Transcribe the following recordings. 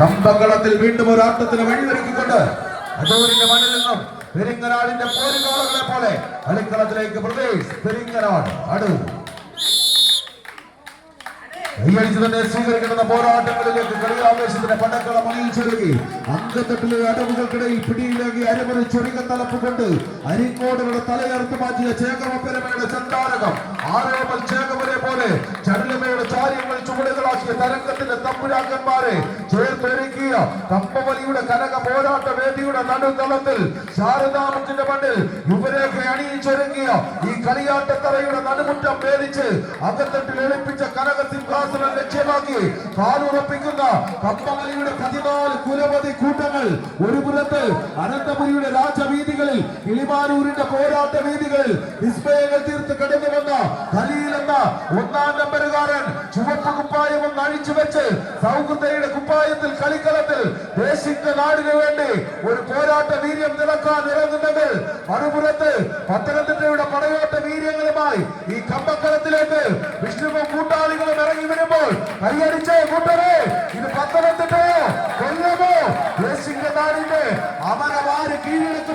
കമ്പകളത്തിൽ വീണ്ടും ഒരു ആട്ടത്തിന് വഴിയൊരുക്കിക്കൊണ്ട് അടൂരിന്റെ മണ്ണിൽ നിന്നും പെരിങ്ങനാടിന്റെ പോരുകാളകളെ പോലെ കളിക്കളത്തിലേക്ക് പ്രദേശ് പെരിങ്ങനാട് അടൂർ കൈയടിച്ചു തന്നെ സ്വീകരിക്കുന്ന പോരാട്ടങ്ങളിലേക്ക് കളിയാവേശത്തിന്റെ പടക്കളം അണിയിച്ചൊരുങ്ങി അങ്കത്തട്ടിലെ അടവുകൾക്കിടയിൽ പിടിയിലേക്ക് അരമുറി തലപ്പ് കൊണ്ട് അരിക്കോടുകളുടെ തലയർത്ത് മാറ്റിയ ചേകമപ്പെരമയുടെ ചണ്ടാരകം ആരോപൽ ചേകമരെ പോലെ തരംഗത്തിന്റെ തമ്പുരാക്കന്മാരെ ചേർത്തൊരുക്കിയ കമ്പവലിയുടെ കനക പോരാട്ട വേദിയുടെ നടുത്തളത്തിൽ ശാരദാമത്തിന്റെ മണ്ണിൽ യുവരേഖ അണിയിച്ചൊരുങ്ങിയ ഈ കളിയാട്ടത്തറയുടെ നടുമുറ്റം ഭേദിച്ച് അകത്തട്ടിൽ എളിപ്പിച്ച കനക സിംഹാസനം ലക്ഷ്യമാക്കി കാലുറപ്പിക്കുന്ന കമ്പവലിയുടെ പതിനാല് കുലപതി കൂട്ടങ്ങൾ ഒരു പുറത്ത് അനന്തപുരിയുടെ രാജവീതികളിൽ കിളിമാനൂരിന്റെ പോരാട്ട വീതികളിൽ വിസ്മയങ്ങൾ തീർത്ത് കടന്നു വന്ന ഒന്നാം നമ്പറുകാരൻ ചുവപ്പ് കുപ്പായം ഒന്ന് അഴിച്ചു വെച്ച് സൗഹൃദയുടെ കുപ്പായത്തിൽ കളിക്കളത്തിൽ ദേശിന്റെ നാടിന് വേണ്ടി ഒരു പോരാട്ട വീര്യം നിറക്കാൻ ഇറങ്ങുന്നത്. മറുപുറത്ത് പത്തനംതിട്ടയുടെ പടയോട്ട വീര്യങ്ങളുമായി ഈ കമ്പക്കളത്തിലേക്ക് വിഷ്ണുവും കൂട്ടാളികളും ഇറങ്ങി വരുമ്പോൾ കൈയടിച്ച് കൂട്ടരെ ഇത് പത്തനംതിട്ടയോ കൊല്ലമോ ദേശിന്റെ നാടിന്റെ അമരവാര് കീഴടക്കുമെന്ന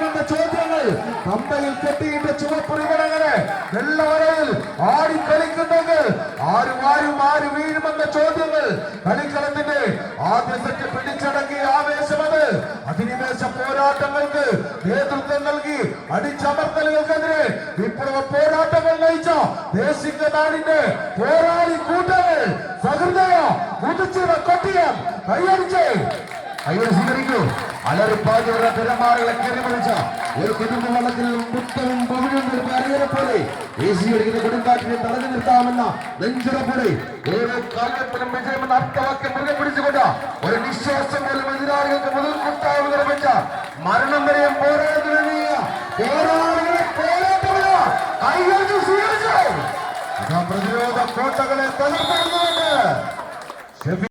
കമ്പയിൽ കെട്ടിയിട്ട് ചുവപ്പുറികളങ്ങനെ വെള്ളവരയിൽ ആടിക്കളിക്കുന്നെങ്കിൽ ആരും ആരും ആര് വീഴുമെന്ന ചോദ്യങ്ങൾ കളിക്കളത്തിന്റെ ആദ്യ സെറ്റ് പിടിച്ചടക്കിയ ആവേശമത് അധിനിവേശ പോരാട്ടങ്ങൾക്ക് നേതൃത്വം നൽകി അടിച്ചമർത്തലുകൾക്കെതിരെ വിപ്ലവ പോരാട്ടങ്ങൾ നയിച്ച ദേശിക നാടിന്റെ പോരാളി കൂട്ടങ്ങൾ സഹൃദയ മുതിച്ചിറ കൊട്ടിയം കൈയടിച്ച്. കൈകൾ സ്വീകരിക്കൂ അലറിപ്പാതിയുള്ള തിരമാറകളെ കെറിമറിച്ച ഒരു കുടുംബ വള്ളത്തിൽ മുത്തവും ഒരു അരിയരെ പോലെ വീശിയടിക്കുന്ന കൊടുങ്കാറ്റിനെ തടഞ്ഞു നിർത്താമെന്ന പോലെ ഓരോ കാലത്തിനും വിജയമെന്ന അർത്ഥവാക്യം മുറുകെ പിടിച്ചുകൊണ്ട് ഒരു നിശ്വാസം പോലും എതിരാളികൾക്ക് മുതൽക്കുട്ടാവ് നിർമ്മിച്ച മരണം വരെയും പോരാട്ടത്തിനെഴുതിയ പോരാളികളെ പോരാട്ടമില്ല. കൈകൾക്ക് സ്വീകരിച്ചു പ്രതിരോധ കോട്ടകളെ തകർത്തിരുന്നുകൊണ്ട്